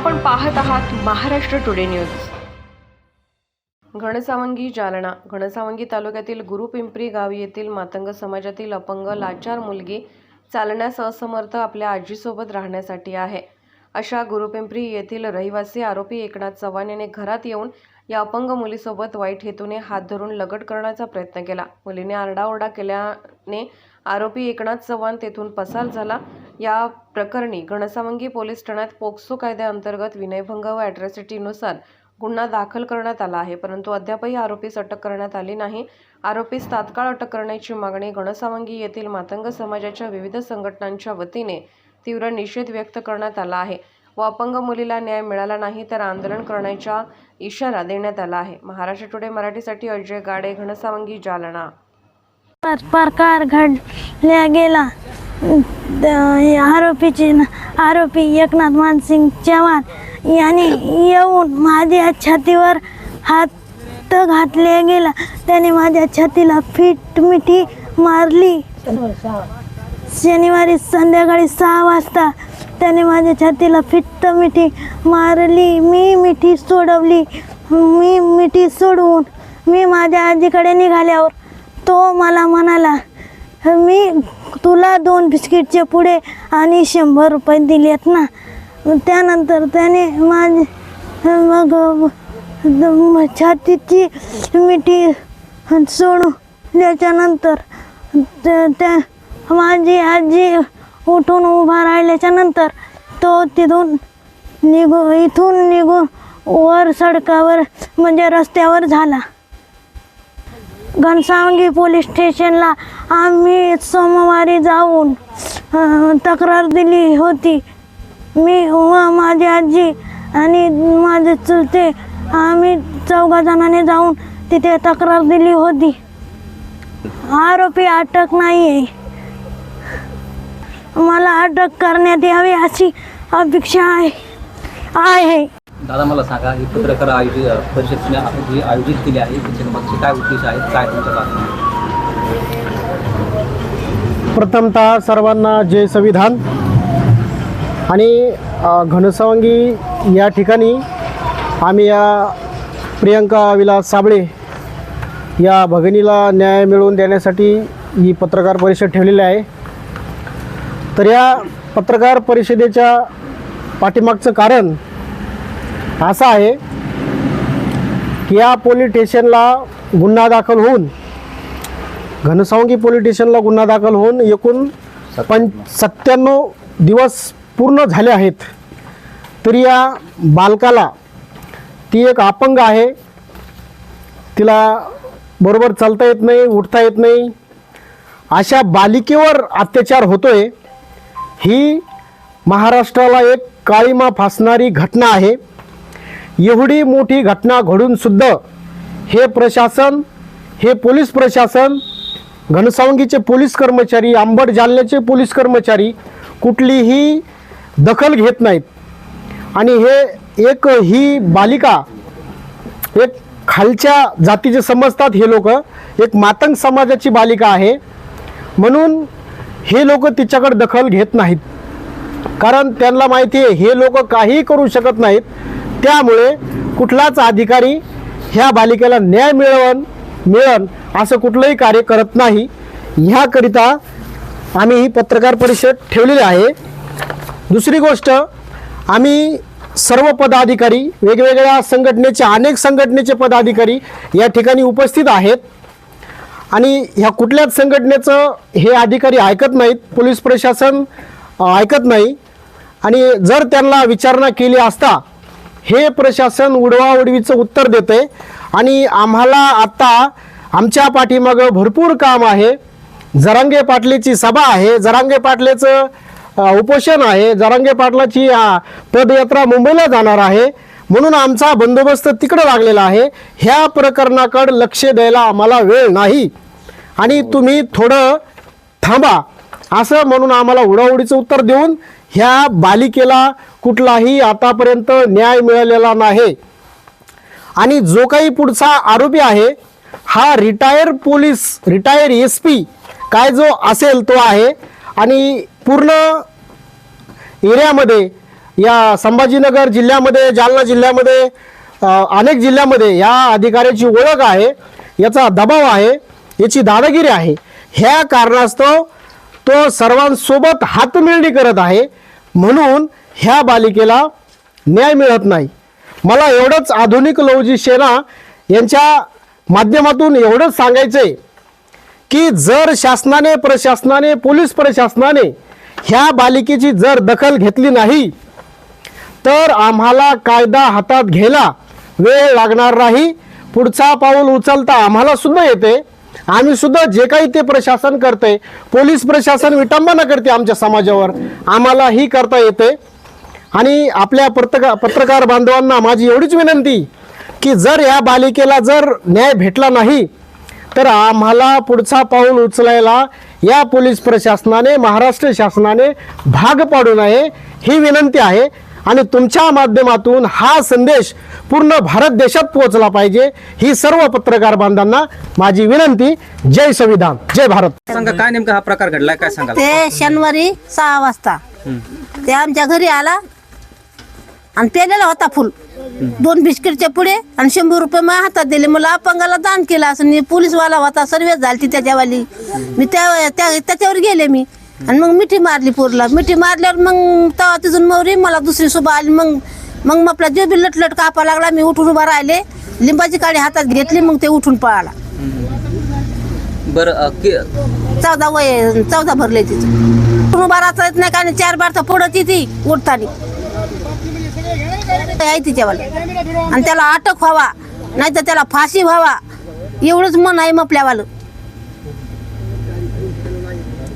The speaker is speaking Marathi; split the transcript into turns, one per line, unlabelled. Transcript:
आपण पाहत आहात महाराष्ट्र टुडे न्यूज. घनसावंगी जालना. घनसावंगी तालुक्यातील गुरुपिंपरी गाव येथील मातंग समाजातील अपंग लाचार मुलगी चालण्यास असमर्थ आपल्या आजीसोबत राहण्यासाठी आहे. अशा गुरुपिंपरी येथील रहिवासी आरोपी एकनाथ चव्हाण याने घरात येऊन या अपंग मुलीसोबत वाईट हेतूने हात धरून लगट करण्याचा प्रयत्न केला. मुलीने आरडाओरडा केल्याने आरोपी एकनाथ चव्हाण तेथून पसार झाला. या प्रकरणी घनसावंगी पोलीस ठाण्यात पोक्सो कायद्याअंतर्गत विनयभंग व अॅट्रॉसिटीनुसार गुन्हा दाखल करण्यात आला आहे. परंतु अद्यापही आरोपीस अटक करण्यात आली नाही. आरोपीस तात्काळ अटक करण्याची मागणी घनसावंगी येथील मातंग समाजाच्या विविध संघटनांच्या वतीने तीव्र निषेध व्यक्त करण्यात आला आहे. व अपंग मुलीला न्याय मिळाला नाही तर आंदोलन करण्याचा इशारा देण्यात आला आहे. महाराष्ट्र टुडे मराठीसाठी अजय गाडे घनसावंगी जालना.
प्रकार घडल्या गेला. द- आरोपीचे आरोपी एकनाथ मानसिंग चव्हाण यांनी येऊन माझ्या छातीवर हात घातले गेला. त्याने माझ्या छातीला फिट मिठी मारली. शनिवारी संध्याकाळी सहा वाजता त्याने माझ्या छातीला फिट्ट मिठी मारली. मी मिठी सोडवली. मी मिठी सोडवून मी माझ्या आजीकडे निघाल्यावर तो मला म्हणाला मी तुला दोन बिस्किटचे पुढे आणि शंभर रुपये दिलेत ना. त्यानंतर त्याने माझे मग छातीची मिठी सोडल्याच्यानंतर त्या त्या- माझी आजी उठून उभा राहिल्याच्या नंतर तो तिथून निघू इथून निघून वर सडकावर म्हणजे रस्त्यावर झाला. घनसावंगी पोलीस स्टेशनला आम्ही सोमवारी जाऊन तक्रार दिली होती. मी व माझी आजी आणि माझे चुलते आम्ही चौघा जणांनी जाऊन तिथे तक्रार दिली होती. आरोपी अटक नाही आहे मला अटक करण्यात यावी अशी अपेक्षा आहे. आहे.
दादा मला सांगा ही पत्रकार आयोजित परिषद जी आयोजित केली आहे त्याच्या मागचे काय उद्देश आहेत काय तुमच्या बातम्या
प्रथमतः सर्वांना जय संविधान. आणि अ, घनसावंगी या ठिकाणी आम्ही या प्रियंका विलास साबळे या भगिनीला न्याय मिळवून देण्यासाठी ही पत्रकार परिषद ठेवलेली आहे. तर या पत्रकार परिषदेच्या पाठीमागचं कारण असं आहे की या पोलीस स्टेशनला गुन्हा दाखल होऊन घनसावंगी पोलीस स्टेशनला गुन्हा दाखल होऊन एकूण पं सत्त्याण्णव दिवस पूर्ण झाले आहेत. तरी या बालकाला ती एक अपंग आहे. तिला बरोबर चालता येत नाही उठता येत नाही. अशा बालिकेवर अत्याचार होतोय. ही महाराष्ट्राला एक काळीमा फासणारी घटना आहे. एवढी मोठी घटना घडून सुद्धा हे प्रशासन हे पोलीस प्रशासन घनसावंगीचे पोलीस कर्मचारी आंबट जालन्याचे पोलीस कर्मचारी कुठलीही दखल घेत नाहीत. आणि हे एक ही बालिका एक खालच्या जातीचे समजतात हे लोक एक मातंग समाजाची बालिका आहे. म्हणून हे लोक तिच्याकडे दखल घेत नाहीत. कारण त्यांना माहिती आहे हे लोक काही करू शकत नाहीत. त्यामुळे कुठलाच अधिकारी ह्या बालिकेला न्याय मिळवण मिळन असं कुठलंही कार्य करत नाही. ह्याकरिता आम्ही ही पत्रकार परिषद ठेवलेली आहे. दुसरी गोष्ट आम्ही सर्व पदाधिकारी वेगवेगळ्या संघटनेचे अनेक संघटनेचे पदाधिकारी या ठिकाणी उपस्थित आहेत. आणि ह्या कुठल्याच संघटनेचं हे अधिकारी ऐकत नाहीत पोलीस प्रशासन ऐकत नाही. आणि जर त्यांना विचारणा केली असता हे प्रशासन उडवाउडवीचं उत्तर देते आणि आम्हाला आता आमच्या पाठीमागं भरपूर काम आहे. जरांगे पाटलेची सभा आहे. जरांगे पाटलेचं उपोषण आहे. जरांगे पाटलाची पदयात्रा मुंबईला जाणार आहे. म्हणून आमचा बंदोबस्त तिकडं लागलेला आहे. ह्या प्रकरणाकडं लक्ष द्यायला आम्हाला वेळ नाही. आणि तुम्ही थोडं थांबा. असं म्हणून आम्हाला उडाउडीचं उत्तर देऊन ह्या बालिकेला कुठलाही आतापर्यंत न्याय मिळालेला नाही. आणि जो काही पुढचा आरोपी आहे हा retire police retire S P काय जो असेल तो आहे. आणि पूर्ण एरियामध्ये या संभाजीनगर जिल्ह्यामध्ये जालना जिल्ह्यामध्ये अनेक जिल्ह्यामध्ये या अधिकाऱ्याची ओळख आहे. याचा दबाव आहे याची दादागिरी आहे. ह्या कारणास्तव तो सर्वांसोबत हातमिळणी करत आहे. म्हणून ह्या बालिकेला न्याय मिळत नाही. मला एवढंच आधुनिक लवजी सेना यांच्या माध्यमातून एवढंच सांगायचं आहे की जर शासनाने प्रशासनाने पोलीस प्रशासनाने ह्या बालिकेची जर दखल घेतली नाही तर आम्हाला कायदा हातात घ्यायला वेळ लागणार नाही. पुढचा पाऊल उचलता आम्हाला सुद्धा येते. आम्ही सुद्धा जे काही ते प्रशासन करते पोलीस प्रशासन विटंबना करते आमच्या समाजावर. आम्हाला ही करता येते. आणि आपल्या पत्रकार पत्रकार बांधवांना माझी एवढीच विनंती की जर या बालिकेला जर न्याय भेटला नाही तर आम्हाला पुढचा पाऊल उचलायला या पोलीस प्रशासनाने महाराष्ट्र शासनाने भाग पाडू नये ही विनंती आहे. आणि तुमच्या माध्यमातून हा संदेश पूर्ण भारत देशात पोहोचला पाहिजे. ही सर्व पत्रकार बांधवांना माझी विनंती. जय संविधान. जय भारत.
सांगा काय नेमका हा प्रकार घडलाय काय सांगाल?
ते शनिवारी सहा वाजता. ते आमच्या घरी आला. आणि पेलेला होता फुल. दोन बिस्किटचे पुढे आणि शंभर रुपये माझ्या हातात दिले. मला अपंगाला दान केलं असं. मी पोलीसवाला होता. सर्व्हिस झाली त्याच्यावाली. मी त्या त्या- त्याच्यावर गेले मी. आणि मग मिठी मारली पोरला. मिठी मारल्यावर मग तेव्हा तिथून मौरी मला दुसरी सुबा आली. मग मग आपला जो बी लटलट कापा लागला मी उठून उभा राहिले. लिंबाची काडी हातात घेतली मग ते उठून पळाला.
बरं
चौदा वय चौदा भरले तिचं उभा राहता येत नाही कारण चार बार तर पडत ती उठतानी आहे तिच्यावाला आणि त्याला अटक व्हावा नाही तर त्याला फाशी व्हावा. एवढंच मन आहे मग आपल्यावालं